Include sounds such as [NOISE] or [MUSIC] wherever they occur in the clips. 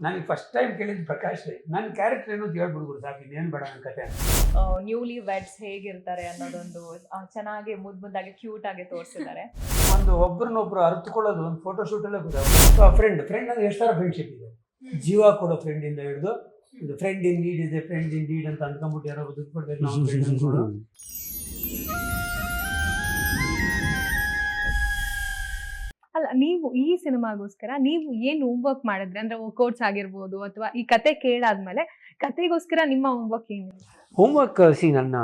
ನನಗೆ first time ಕೇಳಿದ್ದು ಪ್ರಕಾಶ್ ರೈ. ನನ್ನ ಕ್ಯಾರೆಕ್ಟರ್ ಏನು ಹೇಳ್ಬಿಡ್ಬೋದು ಸಾಕು ಇನ್ನೇನು ಬೇಡ ನನ್ನ ಕತೆ ನ್ಯೂಲಿ ವೆಡ್ಸ್ ಹೇಗಿರ್ತಾರೆ ಅನ್ನೋದೊಂದು ಆ, ಚೆನ್ನಾಗಿ ಮುದ್ ಮುದ್ದಾಗಿ ಕ್ಯೂಟ್ ಆಗಿ ತೋರಿಸಿದ್ದಾರೆ. ಒಂದು ಒಬ್ರನ್ನೊಬ್ರು ಅರ್ಥಕೊಳ್ಳೋದು ಒಂದು ಫೋಟೋ ಶೂಟಲ್ಲೇ ಗೊತ್ತಾಗುತ್ತೆ ಫ್ರೆಂಡ್ ಫ್ರೆಂಡ್ ಅಂದ್ರೆ ಎಷ್ಟು ಥರ ಫ್ರೆಂಡ್ಶಿಪ್ ಇದೆ? ಜೀವ ಕೊಡೋ ಫ್ರೆಂಡಿಂದ ಹಿಡಿದು ಇದು ಫ್ರೆಂಡ್ ಇನ್ ನೀಡ್ ಇದೆ ಫ್ರೆಂಡ್ ಇನ್ ನೀಡ್ ಅಂತ ಅಂದ್ಕೊಂಬಿಟ್ಟು ಯಾರೋ ದುಡ್ಡು ಕೊಡ್ಬೇಕು ನಾವು ಫ್ರೆಂಡ್ ಅನ್ಕೊಂಡು. ನೀವು ಈ ಸಿನಿಮಾಗೋಸ್ಕರ ನೀವು ಏನು ಹೋಮ್ವರ್ಕ್ ಮಾಡಿದ್ರೆ? ಅಂದ್ರೆ ಕೋರ್ಸ್ ಆಗಿರ್ಬೋದು ಅಥವಾ ಈ ಕತೆ ಕೇಳಾದ್ಮೇಲೆ ಕತೆಗೋಸ್ಕರ ನಿಮ್ಮ ಹೋಮ್ವರ್ಕ್ ಏನು? ಹೋಮ್ವರ್ಕ್ ಸಿ ನನ್ನ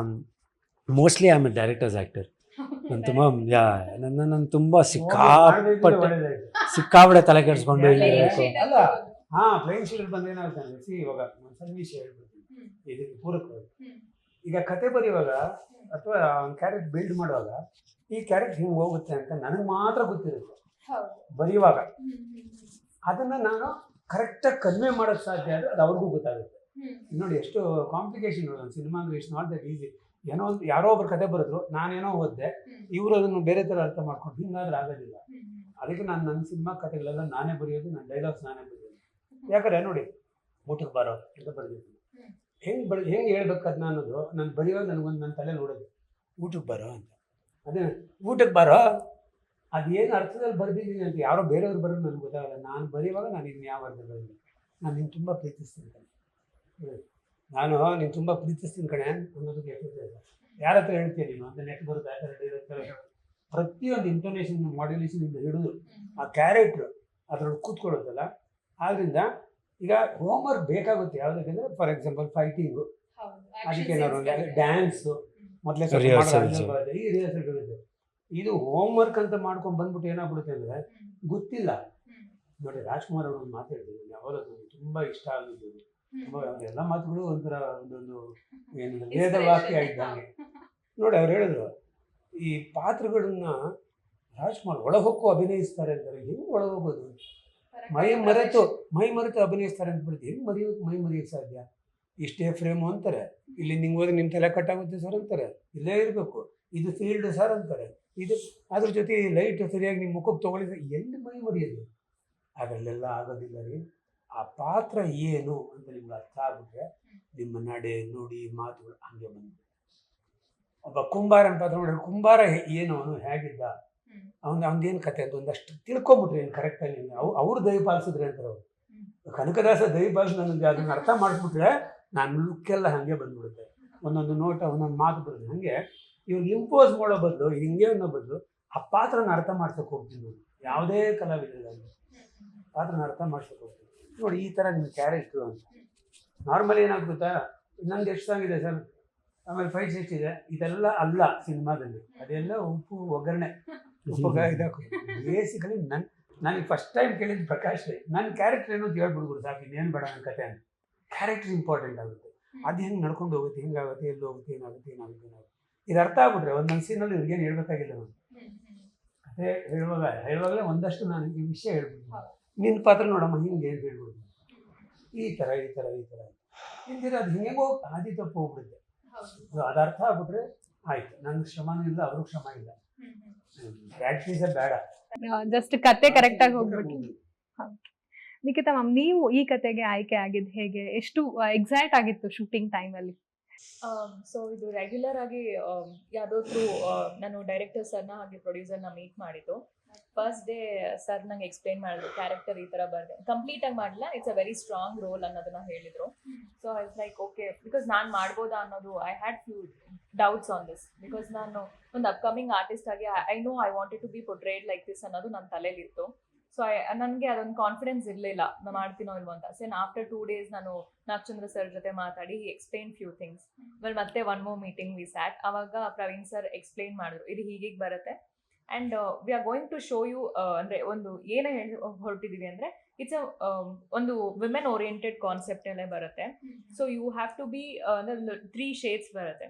mostly I am a directors actor ನಾನು ತುಂಬ ಯಾ ನನ್ನ ನಾನು ತುಂಬ ಸಿಕ್ಕಾಪಟ್ಟೆ ಸಿಕ್ಕಾಪಟ್ಟೆ ತಲೆ ಕೆಡಿಸ್ಕೊಂಡು ಇರಬೇಕು ಹಾ ಪ್ಲೇನ್ ಶೀಟ್ ಏನಾಗುತ್ತೆ ಸಿ ಇವಾಗ ಒಂದು ಸನ್ನಿವೇಶ ಹೇಳ್ಬಿಡ್ತೀನಿ. ಇದಕ್ಕೆ ಪೂರಕವಾಗಿ ಈಗ ಕತೆ ಬರೆಯುವಾಗ ಅಥವಾ ಕ್ಯಾರೆಟ್ ಕ್ಯಾರೆಕ್ಟ್ ಬಿಲ್ಡ್ ಮಾಡುವಾಗ ಈ ಕ್ಯಾರೆಕ್ಟ್ ಹಿಂಗೆ ಹೋಗುತ್ತೆ ಅಂತ ನನಗೆ ಮಾತ್ರ ಗೊತ್ತಿರುತ್ತೆ. ಬರೆಯುವಾಗ. ಅದನ್ನ ನಾನು ಕರೆಕ್ಟಾಗಿ ಕನ್ವೆ ಮಾಡೋಕ್ಕೆ ಸಾಧ್ಯ ಆದರೆ ಅದು ಅವ್ರಿಗೂ ಗೊತ್ತಾಗುತ್ತೆ. ನೋಡಿ ಎಷ್ಟು ಕಾಂಪ್ಲಿಕೇಶನ್ ಒಂದು ಸಿನಿಮಾ ಅಂದ್ರೆ ಇಷ್ಟು ನಾಟ್ ದಟ್ ಈಸಿ ಏನೋ ಒಂದು ಯಾರೋ ಒಬ್ರು ಕತೆ ಬರೆದ್ರು ನಾನೇನೋ ಓದಿದೆ ಇವರು ಅದನ್ನು ಬೇರೆ ಥರ ಅರ್ಥ ಮಾಡ್ಕೊಂಡು ಹಿಂಗಾದ್ರೆ ಆಗೋದಿಲ್ಲ. ಅದಕ್ಕೆ ನಾನು ನನ್ನ ಸಿನಿಮಾ ಕತೆಗಳೆಲ್ಲ ನಾನೇ ಬರೆಯೋದು ನನ್ನ ಡೈಲಾಗ್ಸ್ ನಾನೇ ಬರೆಯೋದು. ಯಾಕಂದ್ರೆ ನೋಡಿ ಊಟಕ್ಕೆ ಬಾರೋ ಅಂತ ಬರೆದಿದ್ದೀನಿ. ಹೆಂಗೆ ಬಳಿ ಹೆಂಗೆ ಹೇಳ್ಬೇಕು ನಾನು ಅನ್ನೋದು ನಾನು ಬರೆಯೋದು ನನಗೊಂದು ನನ್ನ ತಲೆ ನೋಡೋದು. ಊಟಕ್ಕೆ ಬಾರೋ ಅಂತ. ಅದೇ ಊಟಕ್ಕೆ ಬಾರೋ? ಅದೇನು ಅರ್ಥದಲ್ಲಿ ಬರೆದಿದ್ದೀನಿ ಅಂತ ಯಾರೋ ಬೇರೆಯವ್ರು ಬರೋದು ನನಗೆ ಗೊತ್ತಾಗಲ್ಲ. ನಾನು ಬರೆಯುವಾಗ ನಾನು ಇನ್ನು ಯಾವ ಅರ್ಥ ಬರೆದಿಲ್ಲ ನಾನು ನಿನ್ನ ತುಂಬ ಪ್ರೀತಿಸ್ತೀನಿ ಕಣೆ. ನಾನು ನೀನು ತುಂಬ ಪ್ರೀತಿಸ್ತೀನಿ ಕಣೆ ಅನ್ನೋದಕ್ಕೆ ಎಷ್ಟೊತ್ತಿದೆ ಯಾರ ಹತ್ರ ಹೇಳ್ತೀಯ ನೀನು? ಅಂತ ನೆಟ್ ಬರುತ್ತೆ? ಆ ಥರ ಡೈರೆಕ್ಟರ್ ಪ್ರತಿಯೊಂದು ಇಂಟೋನೇಷನ್ ಮಾಡ್ಯುಲೇಷನ್ ಇಂದ ಹಿಡಿದು ಆ ಕ್ಯಾರೆಕ್ಟ್ರು ಅದರೊಳಗೆ ಕೂತ್ಕೊಳ್ಳೋದಲ್ಲ. ಆದ್ದರಿಂದ ಈಗ ಹೋಮ್ ವರ್ಕ್ ಬೇಕಾಗುತ್ತೆ. ಯಾವುದಕ್ಕೆಂದ್ರೆ ಫಾರ್ ಎಕ್ಸಾಂಪಲ್ ಫೈಟಿಂಗು ಅದಕ್ಕೆ ಏನಾದ್ರು ಡ್ಯಾನ್ಸು ಮೊದಲೇ. ಈ ರಿಹರ್ಸಲ್ಗಳಿದೆ ಇದು ಹೋಮ್ವರ್ಕ್ ಅಂತ ಮಾಡ್ಕೊಂಡು ಬಂದ್ಬಿಟ್ಟು ಏನಾಗ್ಬಿಡುತ್ತೆ ಅಂದರೆ ಗೊತ್ತಿಲ್ಲ. ನೋಡಿ ರಾಜ್ಕುಮಾರ್ ಅವರು ಒಂದು ಮಾತು ತುಂಬಾ ಯಾವಾಗ ತುಂಬ ಇಷ್ಟ ಆಗಿದ್ದು ತುಂಬ ಅವ್ರ ಎಲ್ಲ ಮಾತುಗಳು ಒಂಥರ ಒಂದೊಂದು ಏನು ವೇದ ವಾಕ್ಯ ಇದ್ದಂಗೆ. ನೋಡಿ ಅವ್ರು ಹೇಳಿದ್ರು ಈ ಪಾತ್ರಗಳನ್ನ ರಾಜ್ಕುಮಾರ್ ಒಳಹೊಕ್ಕು ಅಭಿನಯಿಸ್ತಾರೆ ಅಂತಾರೆ. ಹೆಂಗೆ ಒಳಗೋಗೋದು ಮೈ ಮರೆತು ಮೈ ಮರೆತು ಅಭಿನಯಿಸ್ತಾರೆ ಅಂತ ಬಿಡುತ್ತೆ. ಹೆಂಗೆ ಮರೆಯೋಕೆ ಮೈ ಮರೆಯೋಕೆ ಸಾಧ್ಯ? ಇಷ್ಟೇ ಫ್ರೇಮು ಅಂತಾರೆ. ಇಲ್ಲಿ ನಿಂಗೆ ಹೋದ್ರೆ ನಿಮ್ಮ ತಲೆ ಕಟ್ಟಾಗುತ್ತೆ ಸರ್ ಅಂತಾರೆ. ಇಲ್ಲೇ ಇರಬೇಕು. ಇದು ಫೀಲ್ಡ್ ಸರ್ ಅಂತಾರೆ. ಇದು ಅದ್ರ ಜೊತೆ ಲೈಟ್ ಸರಿಯಾಗಿ ನಿಮ್ಮ ಮುಖಕ್ಕೆ ತೊಗೊಳಿದ್ರೆ ಎಲ್ಲಿ ಮೈ ಮರೆಯೋದು? ಅದರಲ್ಲೆಲ್ಲ ಆಗೋದಿಲ್ಲ ರೀ. ಆ ಪಾತ್ರ ಏನು ಅಂತ ನಿಮ್ಗೆ ಅರ್ಥ ಆಗ್ಬಿಟ್ರೆ ನಿಮ್ಮ ನಡೆ, ನುಡಿ, ಮಾತುಗಳು ಹಂಗೆ ಬಂದ್ಬಿಡುತ್ತೆ. ಒಬ್ಬ ಕುಂಬಾರನ ಪಾತ್ರ ನೋಡಿದ್ರೆ ಕುಂಬಾರ ಏನು, ಅವನು ಹೇಗಿದ್ದ? ಅವನು ಅವನದೇನು ಕತೆ ಅಂತ ಒಂದಷ್ಟು ತಿಳ್ಕೊಂಬಿಟ್ರಿ ಏನು ಕರೆಕ್ಟಾಗಿ ಅವು ಅವ್ರು ದಯಪಾಲಿಸಿದ್ರೆ ಅಂತಾರೆ ಅವರು. ಕನಕದಾಸ ದಯಪಾಲಿಸಿ ನನಗೆ ಅದನ್ನ ಅರ್ಥ ಮಾಡಿಬಿಟ್ರೆ ನಾನು ಲುಕ್ಕೆಲ್ಲ ಹಾಗೆ ಬಂದ್ಬಿಡುತ್ತೆ. ಒಂದೊಂದು ನೋಟ, ಒಂದೊಂದು ಮಾತು ಬರುತ್ತೆ. ಹಾಗೆ ಇವ್ರು ಇಂಪೋಸ್ ಮಾಡೋ ಬದಲು, ಹಿಂಗೆ ಅನ್ನೋ ಬದಲು ಆ ಪಾತ್ರನ ಅರ್ಥ ಮಾಡ್ಸೋಕೆ ಹೋಗ್ತೀನಿ ಯಾವುದೇ ಕಲಾವಿದರಲ್ಲಿ ಪಾತ್ರನ ಅರ್ಥ ಮಾಡ್ಸೋಕೆ ಹೋಗ್ತೀನಿ. ನೋಡಿ, ಈ ಥರ ನಿಮ್ಮ ಕ್ಯಾರೆಕ್ಟ್ರು ಅಂತ. ನಾರ್ಮಲ್ ಏನಾಗ್ಬಿಡುತ್ತಾ ನಂದು ಎಷ್ಟು ಇದೆ ಸರ್? ಆಮೇಲೆ ಫೈಟ್ಸ್ ಎಷ್ಟಿದೆ ಇದೆಲ್ಲ ಅಲ್ಲ ಸಿನಿಮಾದಲ್ಲಿ. ಅದೆಲ್ಲ ಉಪ್ಪು, ಒಗ್ಗರಣೆ ಇದಾಕು. ಬೇಸಿಕಲಿ ನನ್ನ ನನಗೆ ಫಸ್ಟ್ ಟೈಮ್ ಕೇಳಿದ್ದು ಪ್ರಕಾಶ್ ನನ್ನ ಕ್ಯಾರೆಕ್ಟರ್ ಏನು ಹೇಳ್ಬಿಡ್ಬೋದು ಸಾಕು, ಇನ್ನೇನು ಬೇಡ ನನ್ನ ಕತೆ ಅಂತ. ಕ್ಯಾರೆಕ್ಟರ್ ಇಂಪಾರ್ಟೆಂಟ್ ಆಗುತ್ತೆ. ಅದು ಹೆಂಗೆ ನಡ್ಕೊಂಡು ಹೋಗುತ್ತೆ, ಹೆಂಗಾಗುತ್ತೆ, ಎಲ್ಲಿ ಹೋಗುತ್ತೆ, ಏನಾಗುತ್ತೆ ಏನಾಗುತ್ತೆ ಏನಾಗುತ್ತೆ. ಇದು ಅರ್ಥ ಆಗ್ಬಿಟ್ರೆ ಒಂದು ಮನಸ್ಸಿನಲ್ಲಿ ಇವ್ರಿಗೇನು ಹೇಳ್ಬೇಕಾಗಿಲ್ಲ ನಾನು ಅದೇ ಹೇಳುವಾಗ ಹೇಳುವಾಗಲೇ ಒಂದಷ್ಟು ನಾನು ಈ ವಿಷಯ ಹೇಳ್ಬೋದು ನಿನ್ನ ಪಾತ್ರ ನೋಡಮ್ಮ ಹಿಂಗೆ ಏನು ಹೇಳ್ಬೋದು ಈ ಥರ ಈ ಥರ ಈ ಥರ ಹಿಂದಿರ ಅದು ಹಿಂಗೆಗೋ ಹಾದಿ ತಪ್ಪು ಹೋಗ್ಬಿಡುತ್ತೆ. ಅದು ಅದು ಅರ್ಥ ಆಗ್ಬಿಟ್ರೆ ಆಯ್ತು. ನನಗೆ ಶ್ರಮನೂ ಇಲ್ಲ ಅವ್ರಿಗೂ ಶ್ರಮ ಇಲ್ಲ. ಪ್ರಾಕ್ಟೀಸೇ ಬೇಡ. ಜಸ್ಟ್ ಕತೆ ಕರೆಕ್ಟಾಗಿ ಹೋಗ್ಬಿಟ್ಟು ನಿಖಿತಾ ಮ್ಯಾಮ್ ನೀವು ಈ ಕತೆಗೆ ಆಯ್ಕೆ ಆಗಿದ್ದು ಹೇಗೆ? ಎಷ್ಟು ಎಕ್ಸಾಕ್ಟ್ ಆಗಿತ್ತು ಶೂಟಿಂಗ್ ಟೈಮಲ್ಲಿ ಸೊ ಇದು ರೆಗ್ಯುಲರ್ ಆಗಿ ಯಾವುದೋ ಯಾವ್ದೋ ಥ್ರೂ ನಾನು ಡೈರೆಕ್ಟರ್ ಸರ್ನ ಹಾಗೆ ಪ್ರೊಡ್ಯೂಸರ್ನ ಮೀಟ್ ಮಾಡಿದ್ದು. ಫಸ್ಟ್ ಡೇ ಸರ್ ನಂಗೆ ಎಕ್ಸ್ಪ್ಲೈನ್ ಮಾಡಿದ್ರು ಕ್ಯಾರೆಕ್ಟರ್ ಈ ಥರ ಬರ್ದೆ. ಕಂಪ್ಲೀಟ್ ಆಗಿ ಮಾಡಲಿಲ್ಲ it's a very strong role ಅನ್ನೋದನ್ನ ಹೇಳಿದ್ರು. So I like okay because ನಾನು ಮಾಡ್ಬೋದಾ ಅನ್ನೋದು I had few doubts on this because ನಾನು, ಒಂದು ಅಪ್ಕಮಿಂಗ್ ಆರ್ಟಿಸ್ಟ್ ಆಗಿ I know I wanted to be portrayed like this ಅನ್ನೋದು ನನ್ನ ತಲೆಯಲ್ಲಿತ್ತು ಸೊ ಐ ನನಗೆ ಅದೊಂದು ಕಾನ್ಫಿಡೆನ್ಸ್ ಇರಲಿಲ್ಲ. ನಾನು ಮಾಡ್ತೀನೋ ಇಲ್ವೋ ಅಂತ. ಸೆನ್ ಆಫ್ಟರ್ ಟೂ ಡೇಸ್ ನಾನು ನಾಗಚಂದ್ರ ಸರ್ ಜೊತೆ ಮಾತಾಡಿ ಎಕ್ಸ್ಪ್ಲೈನ್ ಫ್ಯೂ ಥಿಂಗ್ಸ್ ಆಮೇಲೆ ಮತ್ತೆ ಒನ್ ಮೋ ಮೀಟಿಂಗ್ ವಿ ಸ್ಯಾಟ್ ಅವಾಗ ಪ್ರವೀಣ್ ಸರ್ ಎಕ್ಸ್ಪ್ಲೈನ್ ಮಾಡಿದ್ರು. ಇದು ಹೀಗೀಗೆ ಬರುತ್ತೆ. And we are going to show you ಅಂದರೆ ಒಂದು ಏನೇ ಹೇಳಿ ಹೊರಟಿದ್ದೀವಿ ಅಂದರೆ ಇಟ್ಸ್ ಅ ಒಂದು ವಿಮೆನ್ ಓರಿಯೆಂಟೆಡ್ ಕಾನ್ಸೆಪ್ಟ್ ಅಲ್ಲೇ ಬರುತ್ತೆ. So you have to be ಅಂದರೆ ಒಂದು ತ್ರೀ ಶೇಡ್ಸ್ ಬರುತ್ತೆ.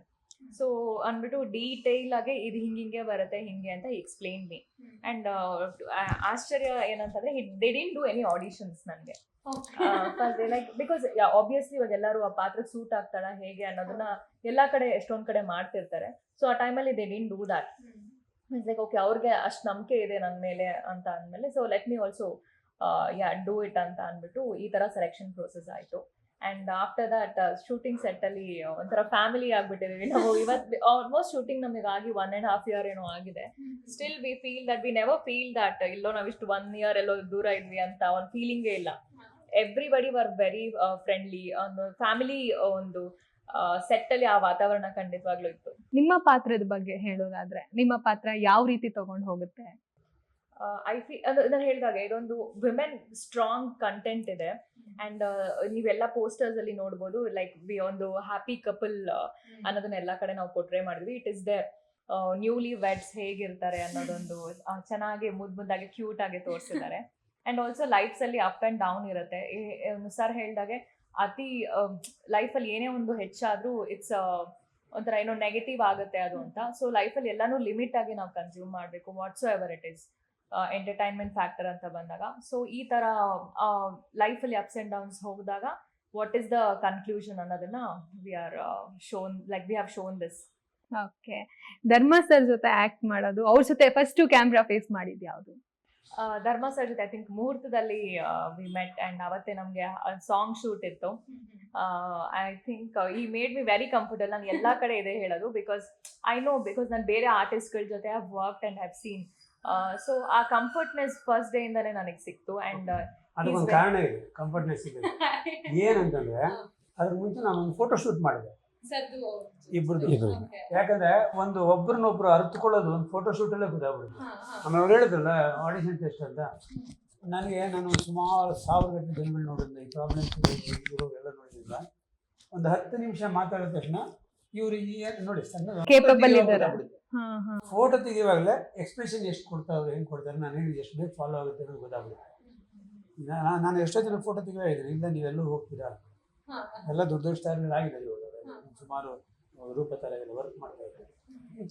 ಸೊ ಅಂದ್ಬಿಟ್ಟು ಡೀಟೇಲ್ ಆಗಿ ಇದು ಹಿಂಗೆ ಹಿಂಗೆ ಬರುತ್ತೆ ಹಿಂಗೆ ಅಂತ ಎಕ್ಸ್ಪ್ಲೈನ್ ಮೀ ಅಂಡ್ ಆಶ್ಚರ್ಯ ಏನಂತಂದ್ರೆ they didn't do any auditions ನನಗೆ. ಲೈಕ್ ಬಿಕಾಸ್ ಆಬ್ವಿಯಸ್ಲಿ ಇವಾಗ ಎಲ್ಲರೂ ಆ ಪಾತ್ರಕ್ಕೆ ಸೂಟ್ ಆಗ್ತಾಳ ಹೇಗೆ ಅನ್ನೋದನ್ನ ಎಲ್ಲಾ ಕಡೆ ಎಷ್ಟೊಂದ್ ಕಡೆ ಮಾಡ್ತಿರ್ತಾರೆ. ಸೊ ಆ ಟೈಮಲ್ಲಿ they didn't do means like okay ಅವ್ರಿಗೆ ಅಷ್ಟು ನಂಬಿಕೆ ಇದೆ ನನ್ನ ಮೇಲೆ ಅಂತ ಅಂದಮೇಲೆ so let me also yeah do it ಅಂತ ಅಂದ್ಬಿಟ್ಟು ಈ ತರ ಸೆಲೆಕ್ಷನ್ ಪ್ರೋಸೆಸ್ ಆಯ್ತು. And after that shooting set ಅಲ್ಲಿ ಒಂಥರ ಫ್ಯಾಮಿಲಿ ಆಗ್ಬಿಟ್ಟಿದೀವಿ [LAUGHS] ನಾವು ಇವತ್ತು ಆಲ್ಮೋಸ್ಟ್ ಶೂಟಿಂಗ್ ನಮಗೆ ಆಗಿ ಒನ್ ಅಂಡ್ ಹಾಫ್ ಇಯರ್ ಏನೋ ಆಗಿದೆ. Still we feel that we never feel that ಇಲ್ಲೋ ನಾವಿಷ್ಟು ಒನ್ ಇಯರ್ ಎಲ್ಲೋ ದೂರ ಇದ್ವಿ ಅಂತ ಒಂದು ಫೀಲಿಂಗೇ ಇಲ್ಲ. ಎವ್ರಿಬಡಿ ವರ್ ವೆರಿ ಫ್ರೆಂಡ್ಲಿ ಒಂದು ಫ್ಯಾಮಿಲಿ ಒಂದು ಸೆಟ್ ಅಲ್ಲಿ ಆ ವಾತಾವರಣ ಖಂಡಿತವಾಗ್ಲೂ ಇತ್ತು. ನಿಮ್ಮ ಪಾತ್ರದ ಬಗ್ಗೆ ಹೇಳೋದಾದ್ರೆ ನಿಮ್ಮ ಪಾತ್ರ ಯಾವ ರೀತಿ ತಗೊಂಡು ಹೋಗುತ್ತೆ? ಐ ಫೀ ಅದು ನಾನು ಹೇಳಿದಾಗ ಇದೊಂದು ವಿಮೆನ್ ಸ್ಟ್ರಾಂಗ್ ಕಂಟೆಂಟ್ ಇದೆ. ಅಂಡ್ ನೀವೆಲ್ಲ ಪೋಸ್ಟರ್ಸ್ ಅಲ್ಲಿ ನೋಡ್ಬೋದು ಲೈಕ್ ವಿ ಒಂದು ಹ್ಯಾಪಿ ಕಪಲ್ ಅನ್ನೋದನ್ನ ಎಲ್ಲ ಕಡೆ ನಾವು ಪೊಟ್ರೆ ಮಾಡಿದ್ವಿ. It is there newly weds ಹೇಗಿರ್ತಾರೆ ಅನ್ನೋದೊಂದು ಚೆನ್ನಾಗಿ ಮುದ್ ಮುದ್ದಾಗಿ ಕ್ಯೂಟ್ ಆಗಿ ತೋರಿಸಿದ್ದಾರೆ. ಅಂಡ್ ಆಲ್ಸೋ ಲೈಫ್ಸ್ ಅಲ್ಲಿ ಅಪ್ ಅಂಡ್ ಡೌನ್ ಇರುತ್ತೆ. ಸರ್ ಹೇಳಿದಾಗೆ ಅತಿ ಲೈಫಲ್ಲಿ ಏನೇ ಒಂದು ಹೆಚ್ಚಾದ್ರೂ ಇಟ್ಸ್ ಒಂಥರ ಏನೋ ನೆಗೆಟಿವ್ ಆಗುತ್ತೆ ಅದು ಅಂತ. ಸೊ ಲೈಫಲ್ಲಿ ಎಲ್ಲಾನು ಲಿಮಿಟ್ ಆಗಿ ನಾವು ಕನ್ಸ್ಯೂಮ್ ಮಾಡಬೇಕು whatsoever it is entertainment factor ಅಂತ ಬಂದಾಗ. ಸೊ ಈ ತರ ಲೈಫಲ್ಲಿ ಅಪ್ಸ್ ಅಂಡ್ ಡೌನ್ಸ್ ಹೋಗಿದಾಗ ವಾಟ್ ಇಸ್ ದ ಕನ್ಕ್ಲೂಷನ್ ಅನ್ನೋದನ್ನ we are shown like we have shown this okay Dharma sir ಜೊತೆ ಆಕ್ಟ್ ಮಾಡೋದು ಅವ್ರ ಜೊತೆ ಫಸ್ಟ್ ಕ್ಯಾಮ್ರಾ ಫೇಸ್ ಮಾಡಿದ್ ಯಾವುದು? ಧರ್ಮ ಸರ್ ಜೊತೆ ಐ ಥಿಂಕ್ ಮುಹೂರ್ತದಲ್ಲಿ ವಿ ಮೆಟ್ ಅಂಡ್ ಅವತ್ತೇ ನಮಗೆ ಸಾಂಗ್ ಶೂಟ್ ಇತ್ತು. ಐ ಥಿಂಕ್ ಈ ಮೇಡ್ ಮಿ ವೆರಿ ಕಂಫರ್ಟಬಲ್ ನಾನು ಎಲ್ಲ ಕಡೆ ಇದೆ ಹೇಳೋದು ಬಿಕಾಸ್ ಐ ನೋ ಬಿಕಾಸ್ ನಾನು ಬೇರೆ ಆರ್ಟಿಸ್ಟ್ಗಳ ಜೊತೆ have work and have seen so ಆ ಕಂಫರ್ಟ್ನೆಸ್ ಫಸ್ಟ್ ಡೇ ಇಂದಾನೆ ನನಗೆ ಸಿಕ್ತು ಅಂಡ್ ಅದಕ್ಕೊಂದು He's ಕಾರಣ ಇದೆ ಕಂಫರ್ಟ್ನೆಸ್ ಇದೆ [LAUGHS] ಏನಂತಂದ್ರೆ ಅದ್ರ ಮುಂಚೆ ನಾನು ಒಂದು ಫೋಟೋ ಶೂಟ್ ಮಾಡಿದೆ ಇಬ್ರದ್ದು ಯಾಕಂದ್ರೆ ಒಂದು ಒಬ್ರನ್ನೊಬ್ರು ಅರ್ಥಕೊಳ್ಳೋದು ಒಂದು ಫೋಟೋ ಶೂಟಲ್ಲೇ ಗೊತ್ತಾಗ್ಬಿಡುತ್ತೆ. ಆಮೇಲೆ ಅವ್ರು ಹೇಳಿದ್ರಲ್ಲ ಆಡಿಷನ್ ಟೆಸ್ಟ್ ಅಂತ. ನನಗೆ ನಾನು ಸುಮಾರು ಸಾವಿರ ಗಂಟೆ ಜನಗಳು ನೋಡಿದ್ದೆ ಈ ಪ್ರಾಬ್ಲಮ್ಸ್ ಇರೋ ಎಲ್ಲ ನೋಡಿದ್ದಿಲ್ಲ ಒಂದು ಹತ್ತು ನಿಮಿಷ ಮಾತಾಡಿದ ತಕ್ಷಣ ಇವ್ರು ನೋಡಿ ಸಣ್ಣ Capable ಇದ್ದಾರೆ. ಹಾ ಹಾ. ಫೋಟೋ ತೆಗಿಯುವಾಗಲೇ ಎಕ್ಸ್ಪ್ರೆಷನ್ ಎಷ್ಟು ಕೊಡ್ತಾವ್ರು ಹೆಂಗೆ ಕೊಡ್ತಾರೆ ನಾನು ಹೇಳಿ ಎಷ್ಟು ಬೇಗ ಫಾಲೋ ಆಗುತ್ತೆ ಅನ್ನೋದು ಗೊತ್ತಾಗುತ್ತೆ ನಾನು ಎಷ್ಟೋ ಜನ ಫೋಟೋ ತೆಗಿಯೋ ಇದ್ದೀನಿ ಇಲ್ಲ ನೀವೆಲ್ಲೂ ಹೋಗ್ತೀರಾ? ಎಲ್ಲ ದೊಡ್ಡ ದೊಡ್ಡ ಸ್ಟಾರ್ಗಳಾಗಿದ್ದಾರೆ ಇವಾಗ. ಸುಮಾರು ರೂಪ ತಲೆಗೆಲ್ಲ ವರ್ಕ್ ಮಾಡ್ತಾ ಇದ್ದಾರೆ.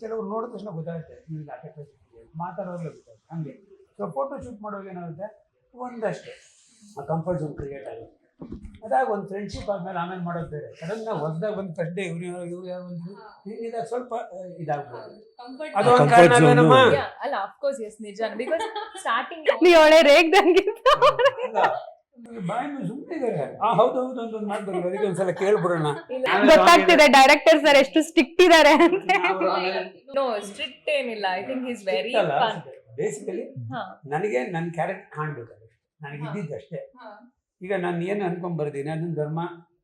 ಕೆಲವರು ನೋಡಿದ ತಕ್ಷಣ ಗೊತ್ತಾಗುತ್ತೆ ನಿಮ್ಗೆ ಆ ಕೆಪಾಸಿಟಿ ಮಾತಾಡೋವಾಗಲೇ ಗೊತ್ತಾಗುತ್ತೆ. ಹಂಗೆ. ಸೊ ಫೋಟೋ ಶೂಟ್ ಮಾಡುವಾಗ ಏನಾಗುತ್ತೆ? ಒಂದಷ್ಟು ಆ ಕಂಫರ್ಟ್ ಝೋನ್ ಕ್ರಿಯೇಟ್ ಆಗುತ್ತೆ. ಅದಾಗ ಒಂದು ಫ್ರೆಂಡ್ಶಿಪ್ ಆದ್ಮೇಲೆ ಆಮೇಲೆ ಮಾಡೋದು ಬೇರೆ. ಸಡನ್ ಹೊಸದಾಗ ಒಂದು ಕಡ್ಡೆ ಇವ್ರು ಯಾರು ಇವ್ರು ಯಾರು ಬಂದ್ರು ಇದಾಗ ಸ್ವಲ್ಪ ಇದಾಗ್ಬೋದು. ಅದು ಒಂದು Comfort ಕಾರಣ. ಅಲ್ವೇನಮ್ಮ? ಅಲ್ಲ ಅಫ್ಕೋರ್ಸ್ ಎಸ್ ನಿಜ. ಬಿಕಾಸ್ ಸ್ಟಾರ್ಟಿಂಗ್ ನೀ ಒಳ್ಳೆ ರೇಗ್ದಂಗೆ ಬಾಯಿ ಇದಾರೆ ಆ ಹೌದು ಹೌದು ಅಂತ ಒಂದು ಮಾತು ಅದಕ್ಕೆ ಅದಕ್ಕೆ ಒಂದ್ಸಲ ಕೇಳ್ಬಿಡೋಣ. ಗೊತ್ತಾಗ್ತಿದೆ ಡೈರೆಕ್ಟರ್ ಸರ್ ಎಷ್ಟು ಸ್ಟ್ರಿಕ್ಟ್ ಇದಾರೆ ಅಂತ. ನೋ ಸ್ಟ್ರಿಕ್ಟ್ [LAUGHS] ಏನಿಲ್ಲ. I think is very basically ಹಾ. ನನಗೆ ನನ್ನ ಕ್ಯಾರೆಕ್ಟರ್ ಕಾಣ್ಬೇಕಾದ್ರೆ ನನಗೆ ಇದ್ದಿದ್ದಷ್ಟೇ. ಈಗ ನಾನು ಏನು ಅನ್ಕೊಂಡ್ ಬರ್ದೀನಿ ಅದನ್ನ ಧರ್ಮ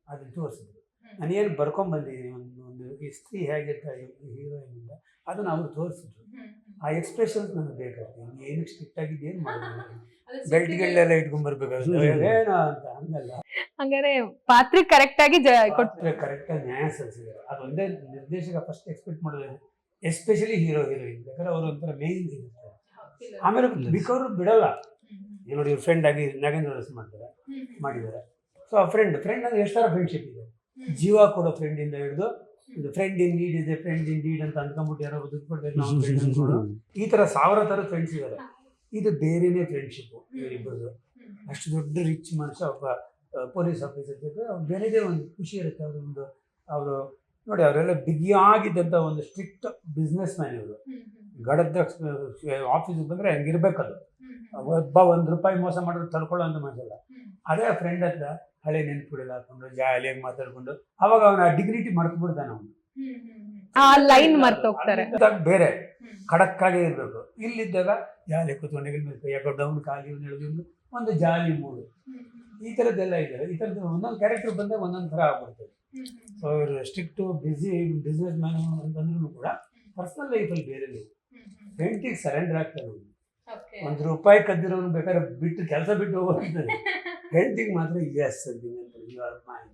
ಅದನ್ನ ತೋರಿಸಿದ್ರು ನಾನು ಏನು ಬರ್ಕೊಂಡ್ ಬಂದಿದ್ದೀನಿ ಒಂದು ಒಂದು ಈ ಸ್ತ್ರೀ ಹೇಗಿರ್ತಾರೆ ಹೀರೋಯಿನ್ ಅಂತ ಅದನ್ನ ಅವ್ರು ತೋರಿಸಿದ್ರು. ಆ ಎಕ್ಸ್ಪ್ರೆಷನ್ಸ್ ನನಗೆ ಬೇಕಾಗ್ತದೆ ಏನು ಸ್ಟ್ರಿಕ್ಟ್ ಆಗಿದ್ದು ಏನು [LAUGHS] ಮಾಡಿದ್ರು ಬೆಲ್ಟ್ಗಳೆಲ್ಲ ಇಟ್ಕೊಂಡ್ ಬರ್ಬೇಕಾಗುತ್ತೆ ಏನೋ ಅಂತ ಹಂಗಲ್ಲ. ಹಂಗಾರೆ ಪಾತ್ರ ಕರೆಕ್ಟ್ ಆಗಿ ಜ ಕೊಟ್ ಕರೆಕ್ಟ್ ಆಗಿ ನ್ಯಾಯ ಸಲ್ಲಿಸಿದ್ದಾರೆ. ಅದೊಂದೇ ನಿರ್ದೇಶಕ ಫಸ್ಟ್ ಎಕ್ಸ್ಪೆಕ್ಟ್ ಮಾಡೋದು ಎಸ್ಪೆಷಲಿ ಹೀರೋ ಹೀರೋಯಿನ್ ಯಾಕಂದ್ರೆ ಅವರು ಒಂಥರ ಮೇನ್ ಇರ್ತಾರೆ. ಆಮೇಲೆ ಬಿಕ್ಕವರು ಬಿಡಲ್ಲ. ನೋಡಿ ಇವ್ರ ಫ್ರೆಂಡ್ ಆಗಿ ನಾಗೇಂದ್ರ ಅರಸ್ ಮಾಡ್ತಾರೆ ಮಾಡಿದ್ದಾರೆ. ಸೊ ಆ ಫ್ರೆಂಡ್ ಫ್ರೆಂಡ್ ಅಂದ್ರೆ ಎಷ್ಟು ಥರ ಫ್ರೆಂಡ್ಶಿಪ್ ಇದೆ? ಜೀವ ಕೊಡೋ ಫ್ರೆಂಡಿಂದ ಹಿಡಿದು ಇದು ಫ್ರೆಂಡ್ ಇನ್ ನೀಡ್ ಇದೆ ಫ್ರೆಂಡ್ ಇನ್ ನೀಡ್ ಅಂತ ಅಂದ್ಕೊಂಬಿಟ್ಟು ಯಾರೋ ದುಡ್ಡು ಕೊಡ್ಬೇಕು ನಾವು ಅನ್ಕೊಂಡು [LAUGHS] ಈ ಥರ ಸಾವಿರ ಥರ ಫ್ರೆಂಡ್ಸ್ ಇದ್ದಾರೆ ಇದು ಬೇರೆನೇ ಫ್ರೆಂಡ್ಶಿಪ್ಪು ಇವರಿಬ್ಬರದು ಅಷ್ಟು ದೊಡ್ಡ ರಿಚ್ ಮನುಷ್ಯ ಒಬ್ಬ ಪೊಲೀಸ್ ಆಫೀಸರ್ ಜೊತೆ ಅವ್ರು ಬೇರೆದೇ ಒಂದು ಖುಷಿ ಇರುತ್ತೆ ಅವ್ರ ಒಂದು ಅವರು ನೋಡಿ ಅವರೆಲ್ಲ ಬಿಗಿಯಾಗಿದ್ದಂಥ ಒಂದು ಸ್ಟ್ರಿಕ್ಟ್ ಬಿಸ್ನೆಸ್ ಮ್ಯಾನ್ ಇವರು. ಗಡದ ಆಫೀಸಿಗೆ ಬಂದರೆ ಹಂಗಿರ್ಬೇಕದು. ಒಬ್ಬ ಒಂದು ರೂಪಾಯಿ ಮೋಸ ಮಾಡಿದ್ರು ತಡ್ಕೊಳ್ಳೋ ಅಂತ ಮನಸ್ಸಿಲ್ಲ ಅದೇ ಫ್ರೆಂಡ್ ಹತ್ರ ಹಳೆ ನೆನ್ಪುಗಳೆಲ್ಲ ಹಾಕೊಂಡು ಜಾಲಿಯಾಗಿ ಮಾತಾಡ್ಕೊಂಡು ಅವಾಗ ಅವನ ಡಿಗ್ನಿಟಿ ಮರ್ತ್ಬಿಡ್ತಾನೆ ಅವನು. ಆ ಲೈನ್ ಮರ್ತೋಗ್ತಾರೆ ಬೇರೆ ಖಡಕ್ ಆಗೇ ಇರಬೇಕು. ಇಲ್ಲಿದ್ದಾಗ ಜಾಲಿ ಕುತ್ಕೊಂಡು ಯಾಕೋ ಡೌನ್ ಕಾಲಿ ಎಳೆದು ಒಂದು ಜಾಲಿ ಮೂಡು ಈ ಥರದ್ದೆಲ್ಲ ಇದೆ ಈ ಥರದ್ದು ಒಂದೊಂದು ಕ್ಯಾರೆಕ್ಟರ್ ಬಂದಾಗ ಒಂದೊಂದು ಥರ ಆಗ್ಬಿಡ್ತದೆ ಸೊ ಇವರು ಸ್ಟ್ರಿಕ್ಟು ಬಿಸಿ ಬಿಸ್ನೆಸ್ ಮ್ಯಾನ್ ಅಂತಂದ್ರೂ ಕೂಡ ಪರ್ಸನಲ್ ಲೈಫಲ್ಲಿ ಬೇರೆ ಹೆಂಡತಿಗೆ ಸರೆಂಡರ್ ಆಗ್ತಾರೆ. ಒಂದು ರೂಪಾಯಿ ಕದ್ದಿರೋನು ಬೇಕಾದ್ರೆ ಬಿಟ್ಟು ಕೆಲಸ ಬಿಟ್ಟು ಹೋಗ್ತಾರೆ ಹೆಂಡತಿಗೆ [LAUGHS] ಮಾತ್ರ ಎಸ್ ಸರ್ ಮೈಂಡ್